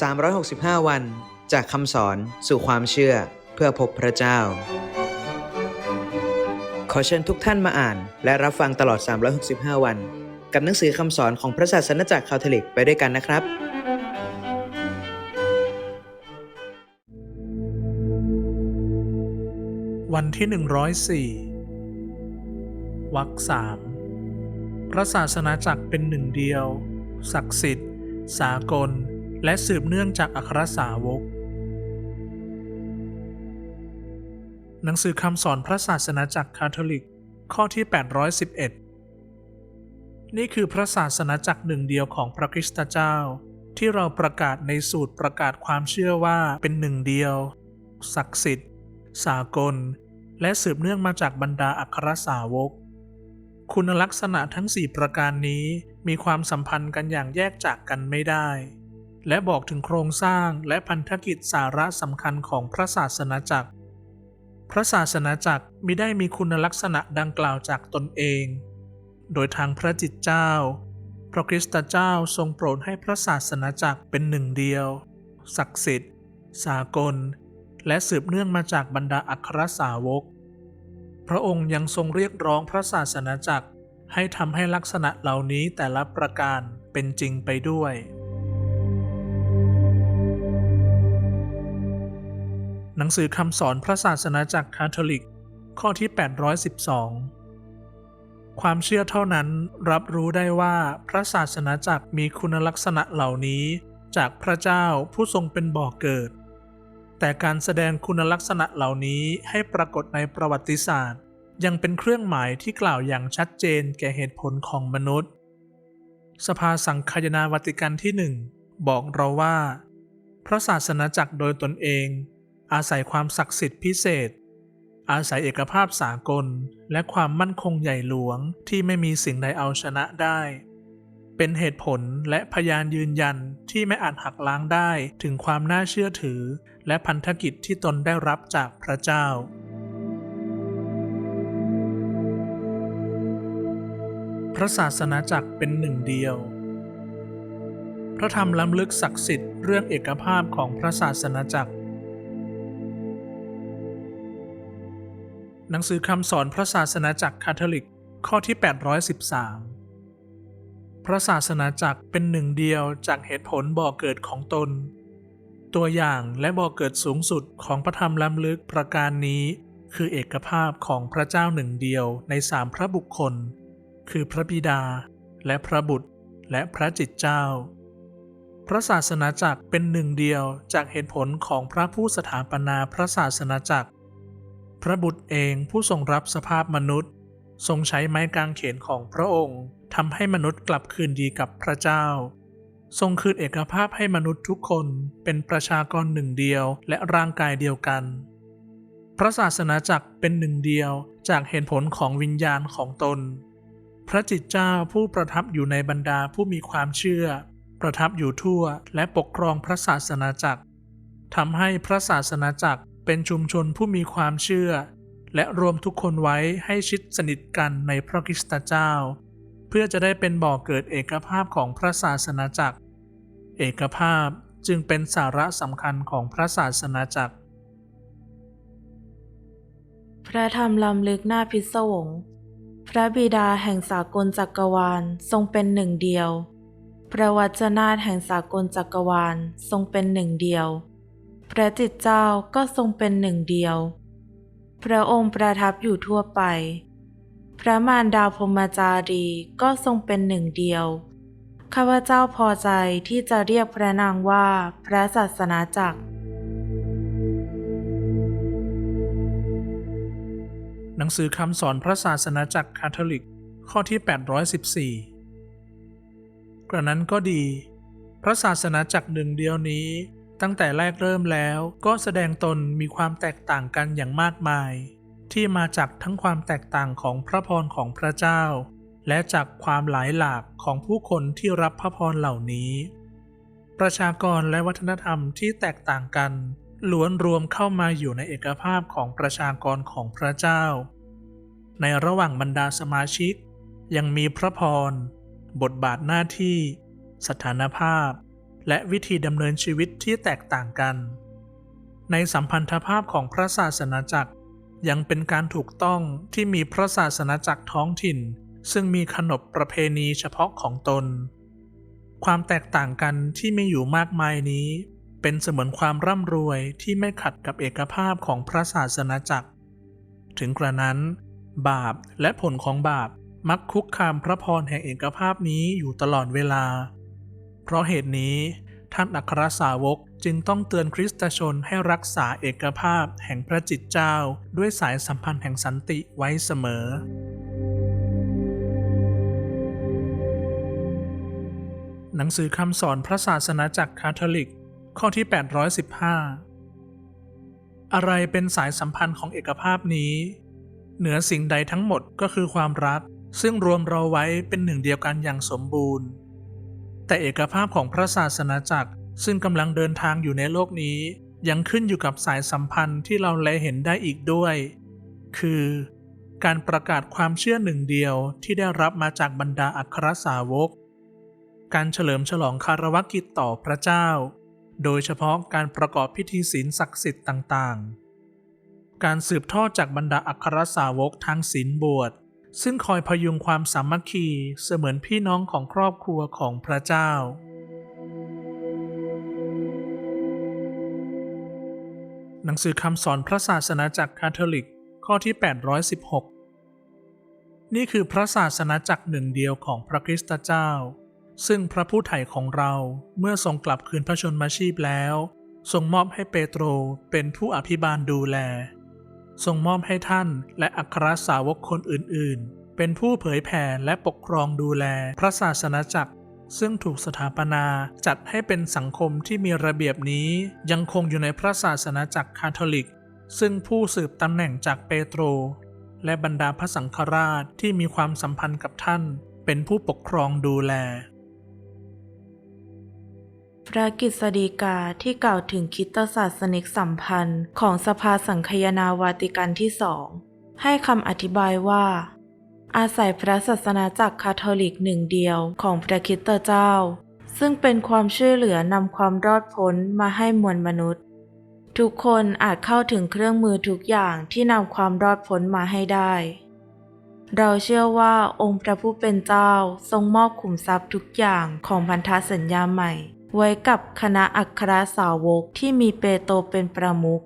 365 วัน จากคำสอนสู่ความเชื่อเพื่อพบพระเจ้า ขอเชิญทุกท่านมาอ่าน และรับฟังตลอด 365 วัน กับหนังสือคำสอนของพระศาสนาจักรคาทอลิกไปด้วยกันนะครับ วันที่ 104วรรคสามพระศาสนาจักรเป็นหนึ่งเดียว ศักดิ์สิทธิ์ สากล และสืบเนื่องจากอัครสาวก หนังสือคำสอนพระศาสนาจักรคาทอลิก ข้อที่ 811 นี่คือพระศาสนาจักรหนึ่งเดียวของพระคริสตเจ้า ที่เราประกาศในสูตรประกาศความเชื่อว่าเป็นหนึ่งเดียว ศักดิ์สิทธิ์ สากล และสืบเนื่องมาจากบรรดาอัครสาวก คุณลักษณะทั้ง 4 ประการนี้มีความสัมพันธ์กันอย่างแยกจากกันไม่ได้ และบอกถึงโครงสร้างและพันธกิจสาระสำคัญของพระศาสนาจักร พระศาสนาจักรมิได้มีคุณลักษณะดังกล่าวจากตนเอง โดยทางพระจิตเจ้า พระคริสตเจ้าทรงโปรดให้พระศาสนาจักรเป็นหนึ่งเดียว ศักดิ์สิทธิ์ สากล และสืบเนื่องมาจากบรรดาอัครสาวก พระองค์ยังทรงเรียกร้องพระศาสนาจักรให้ทำให้ลักษณะเหล่านี้แต่ละประการเป็นจริงไปด้วย หนังสือคำสอนพระศาสนาจักรคาทอลิก ข้อที่ 812 ความเชื่อเท่านั้นรับรู้ได้ว่าพระศาสนาจักรมีคุณลักษณะเหล่านี้จากพระเจ้าผู้ทรงเป็นบ่อกเกิด แต่การแสดงคุณลักษณะเหล่านี้ให้ปรากฏในประวัติศาสตร์ ยังเป็นเครื่องหมายที่กล่าวอย่างชัดเจนแก่เหตุผลของมนุษย์ สภาสังคายนาวติกันที่หนึ่งบอกเราว่า พระศาสนาจักรโดยตนเอง อาศัยความศักดิ์สิทธิ์พิเศษ อาศัยเอกภาพสากล และความมั่นคงใหญ่หลวงที่ไม่มีสิ่งใดเอาชนะได้ เป็นเหตุผลและพยานยืนยันที่ไม่อาจหักล้างได้ถึงความน่าเชื่อถือ และพันธกิจที่ตนได้รับจากพระเจ้าพระศาสนาจักรเป็นหนึ่งเดียว พระธรรมล้ำลึกศักดิ์สิทธิ์เรื่องเอกภาพของพระศาสนาจักร หนังสือคำสอนพระศาสนาจักรคาทอลิก ข้อที่ 813 พระศาสนาจักรเป็นหนึ่งเดียวจากเหตุผลบ่อเกิดของตน ตัวอย่างและบ่อเกิดสูงสุดของพระธรรมล้ำลึกประการนี้ คือเอกภาพของพระเจ้าหนึ่งเดียวในสามพระบุคคล คือพระบิดา และพระบุตร และพระจิตเจ้า พระศาสนาจักรเป็นหนึ่งเดียวจากเหตุผลของพระผู้สถาปนาพระศาสนาจักร พระบุตรเองผู้ทรงรับสภาพมนุษย์ ทรงใช้ไม้กางเขนของพระองค์ทำให้มนุษย์กลับคืนดีกับพระเจ้า ทรงคืนเอกภาพให้มนุษย์ทุกคนเป็นประชากรหนึ่งเดียวและร่างกายเดียวกัน พระศาสนาจักรเป็นหนึ่งเดียวจากเหตุผลของวิญญาณของตน พระจิตเจ้าผู้ประทับอยู่ในบรรดาผู้มีความเชื่อ ประทับอยู่ทั่วและปกครองพระศาสนาจักรทำให้พระศาสนาจักร เป็นชุมชนผู้มีความเชื่อ และรวมทุกคนไว้ให้ชิดสนิทกันในพระคริสตเจ้า เพื่อจะได้เป็นบ่อกเกิดเอกภาพของพระศาสนาจักร เอกภาพจึงเป็นสาระสำคัญของพระศาสนาจักร พระธรรมลำลึกหน้าพิศวง พระบิดาแห่งสากลจักรวาลทรงเป็นหนึ่งเดียว พระวจนาแห่งสากลจักรวาลทรงเป็นหนึ่งเดียว พระจิตเจ้าก็ทรงเป็นหนึ่งเดียว พระองค์ประทับอยู่ทั่วไป พระมารดาพรหมจารีก็ทรงเป็นหนึ่งเดียว ข้าพเจ้าพอใจที่จะเรียกพระนางว่าพระศาสนาจักร หนังสือคำสอนพระศาสนาจักรคาทอลิก ข้อที่ 814 กระนั้นก็ดี พระศาสนาจักรหนึ่งเดียวนี้ ตั้งแต่แรกเริ่มแล้วก็แสดงตนมีความแตกต่างกันอย่างมากมาย ที่มาจากทั้งความแตกต่างของพระพรของพระเจ้า และจากความหลายหลากของผู้คนที่รับพระพรเหล่านี้ ประชากรและวัฒนธรรมที่แตกต่างกันล้วนรวมเข้ามาอยู่ในเอกภาพของประชากรของพระเจ้า ในระหว่างบรรดาสมาชิก ยังมีพระพร บทบาทหน้าที่ สถานภาพ และวิธีดำเนินชีวิตที่แตกต่างกัน ในสัมพันธภาพของพระศาสนาจักรยังเป็นการถูกต้องที่มีพระศาสนาจักรท้องถิ่น ซึ่งมีขนบประเพณีเฉพาะของตน ความแตกต่างกันที่มีอยู่มากมายนี้ เป็นเสมือนความร่ำรวยที่ไม่ขัดกับเอกภาพของพระศาสนาจักร ถึงกระนั้น บาปและผลของบาปมักคุกคามพระพรแห่งเอกภาพนี้อยู่ตลอดเวลา เพราะเหตุนี้ท่านอัครสาวกจึงต้องเตือนคริสตชนให้รักษาเอกภาพแห่งพระจิตเจ้า ด้วยสายสัมพันธ์แห่งสันติไว้เสมอ หนังสือคำสอนพระศาสนาจักรคาทอลิก ข้อที่ 815 อะไรเป็นสายสัมพันธ์ของเอกภาพนี้ เหนือสิ่งใดทั้งหมดก็คือความรัก ซึ่งรวมเราไว้เป็นหนึ่งเดียวกันอย่างสมบูรณ์ แต่เอกภาพของพระศาสนาจักร ซึ่งกำลังเดินทางอยู่ในโลกนี้ ยังขึ้นอยู่กับสายสัมพันธ์ที่เราแลเห็นได้อีกด้วย คือ การประกาศความเชื่อหนึ่งเดียวที่ได้รับมาจากบรรดาอัครสาวก การเฉลิมฉลองคารวะกิจต่อพระเจ้า โดยเฉพาะการประกอบพิธีศีลศักดิ์สิทธิ์ต่างๆ การสืบทอดจากบรรดาอัครสาวกทางศีลบวช ซึ่งคอยพยุงความสามัคคีเสมือนพี่น้องของครอบครัวของพระเจ้า หนังสือคำสอนพระศาสนาจักรคาทอลิกข้อที่ 816 นี่คือพระศาสนาจักรหนึ่งเดียวของพระคริสตเจ้า ซึ่งพระผู้ไถ่ของเราเมื่อทรงกลับคืนพระชนมาชีพแล้ว ทรงมอบให้เปโตรเป็นผู้อภิบาลดูแล ทรงมอบให้ท่านและอัครสาวกคนอื่นๆ เป็นผู้เผยแผ่และปกครองดูแลพระศาสนาจักร ซึ่งถูกสถาปนาจัดให้เป็นสังคมที่มีระเบียบนี้ยังคงอยู่ในพระศาสนาจักรคาทอลิก ซึ่งผู้สืบตำแหน่งจากเปโตร และบรรดาพระสังฆราชที่มีความสัมพันธ์กับท่าน เป็นผู้ปกครองดูแล พระกฤษฎีกาที่กล่าวถึงคริดศาสนิกสัมพันธ์ของสภาสังคยนาวาติกันที่สองให้คำอธิบายว่า อาศัยพระศาสนาจักรคาทอลิกหนึ่งเดียวของพระคิตเจ้า ซึ่งเป็นความช่วยเหลือนำความรอดพ้นมาให้มวลมนุษย์ ทุกคนอาจเข้าถึงเครื่องมือทุกอย่างที่นำความรอดพ้นมาให้ได้ เราเชื่อว่าองค์พระผู้เป็นเจ้าทรงมอบขุมทรัพย์ทุกอย่างของพันธสัญญาใหม่ ไว้กับคณะอัครสาวกที่มีเปโตรเป็นประมุข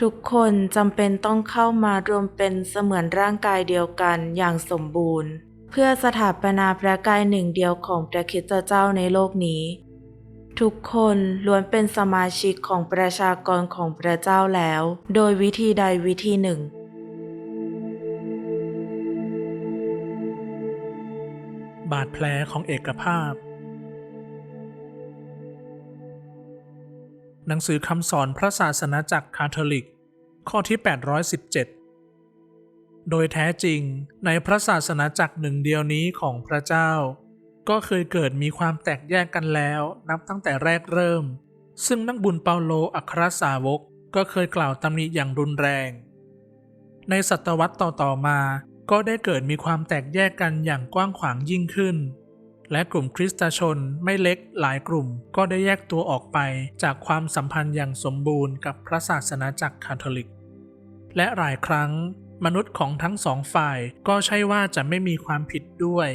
ทุกคนจำเป็นต้องเข้ามารวมเป็นเสมือนร่างกายเดียวกันอย่างสมบูรณ์ เพื่อสถาปนาพระกายหนึ่งเดียวของพระคริสตเจ้าในโลกนี้ ทุกคนล้วนเป็นสมาชิกของประชากรของพระเจ้าแล้ว โดยวิธีใดวิธีหนึ่งบาดแผลของเอกภาพ หนังสือคำสอนพระศาสนาจักรคาทอลิก ข้อที่ 817 โดยแท้จริงในพระศาสนาจักรหนึ่งเดียวนี้ของพระเจ้า ก็เคยเกิดมีความแตกแยกกันแล้วนับตั้งแต่แรกเริ่ม ซึ่งนักบุญเปาโลอัครสาวกก็เคยกล่าวตำหนิอย่างรุนแรง ในศตวรรษต่อๆมาก็ได้เกิดมีความแตกแยกกันอย่างกว้างขวางยิ่งขึ้น และกลุ่มคริสตชนไม่เล็กหลายกลุ่มก็ได้แยกตัวออกไปจากความสัมพันธ์อย่างสมบูรณ์กับพระศาสนาจักรคาทอลิก และหลายครั้ง มนุษย์ของทั้งสองฝ่ายก็ใช่ว่าจะไม่มีความผิดด้วย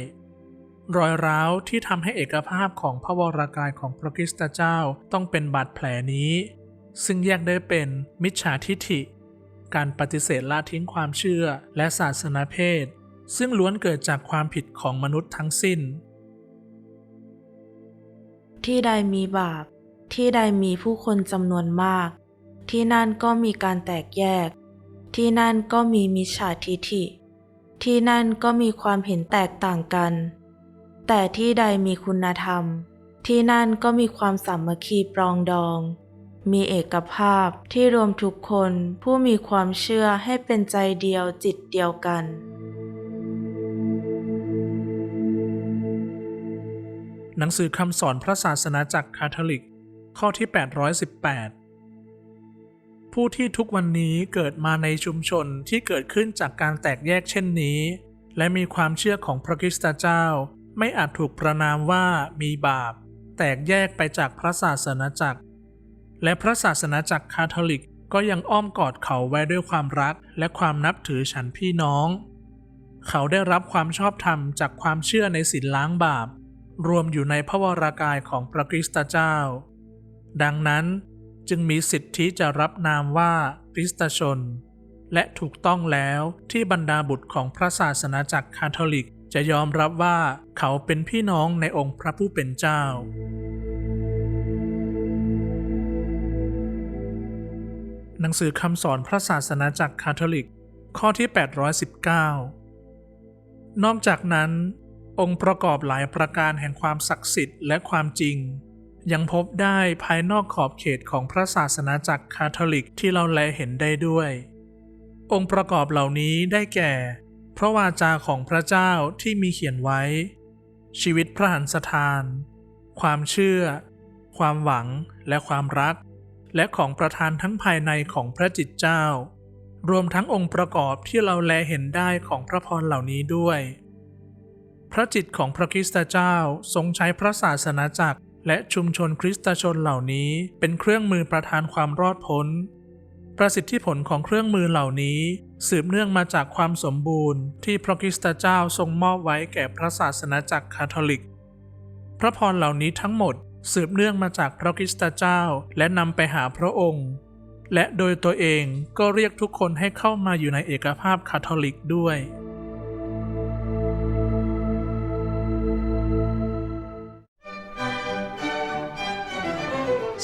รอยร้าวที่ทำให้เอกภาพของพระวรากายของพระคริสตเจ้าต้องเป็นบาดแผลนี้ ซึ่งแยกได้เป็นมิจฉาทิฐิ การปฏิเสธละทิ้งความเชื่อและศาสนาเพศซึ่งล้วนเกิดจากความผิดของมนุษย์ทั้งสิ้น ที่ใดมีบาป ที่ใดมีผู้คนจำนวนมาก ที่นั่นก็มีการแตกแยก ที่นั่นก็มีมิจฉาทิฐิ ที่นั่นก็มีความเห็นแตกต่างกัน แต่ที่ใดมีคุณธรรม ที่นั่นก็มีความสามัคคีปรองดอง มีเอกภาพที่รวมทุกคนผู้มีความเชื่อให้เป็นใจเดียวจิตเดียวกัน หนังสือคำสอนพระศาสนาจักคาทอลิก ข้อที่ 818 ผู้ที่ทุกวันนี้เกิดมาในชุมชนที่เกิดขึ้นจากการแตกแยกเช่นนี้ และมีความเชื่อของพระคริสตเจ้า ไม่อาจถูกประนามว่ามีบาป แตกแยกไปจากพระศาสนาจักร และพระศาสนาจักรคาทอลิกก็ยังอ้อมกอดเขาไว้ด้วยความรักและความนับถือฉันพี่น้อง เขาได้รับความชอบธรรมจากความเชื่อในศีลล้างบาป รวมอยู่ในพระวรากายของพระคริสตเจ้า ดังนั้นจึงมีสิทธิจะรับนามว่าคริสตชน และถูกต้องแล้วที่บรรดาบุตรของพระศาสนาจักรคาทอลิกจะยอมรับว่าเขาเป็นพี่น้องในองค์พระผู้เป็นเจ้า หนังสือคำสอนพระศาสนาจักรคาทอลิก ข้อที่ 819 นอกจากนั้น องค์ประกอบหลายประการแห่งความศักดิ์สิทธิ์และความจริง ยังพบได้ภายนอกขอบเขตของพระศาสนาจักรคาทอลิกที่เราแลเห็นได้ด้วย องค์ประกอบเหล่านี้ได้แก่ พระวาจาของพระเจ้าที่มีเขียนไว้ ชีวิตพระหันสถาน ความเชื่อ ความหวังและความรัก และของประทานทั้งภายในของพระจิตเจ้า รวมทั้งองค์ประกอบที่เราแลเห็นได้ของพระพรเหล่านี้ด้วย พระจิตของพระคริสตเจ้าทรงใช้พระศาสนาจักร และชุมชนคริสตชนเหล่านี้เป็นเครื่องมือประทานความรอดพ้น ประสิทธิผลของเครื่องมือเหล่านี้ สืบเนื่องมาจากความสมบูรณ์ ที่พระคริสตเจ้าทรงมอบไว้แก่พระศาสนาจักรคาทอลิก พระพรเหล่านี้ทั้งหมดสืบเนื่องมาจากพระคริสตเจ้าและนำไปหาพระองค์ และโดยตัวเองก็เรียกทุกคนให้เข้ามาอยู่ในเอกภาพคาทอลิกด้วย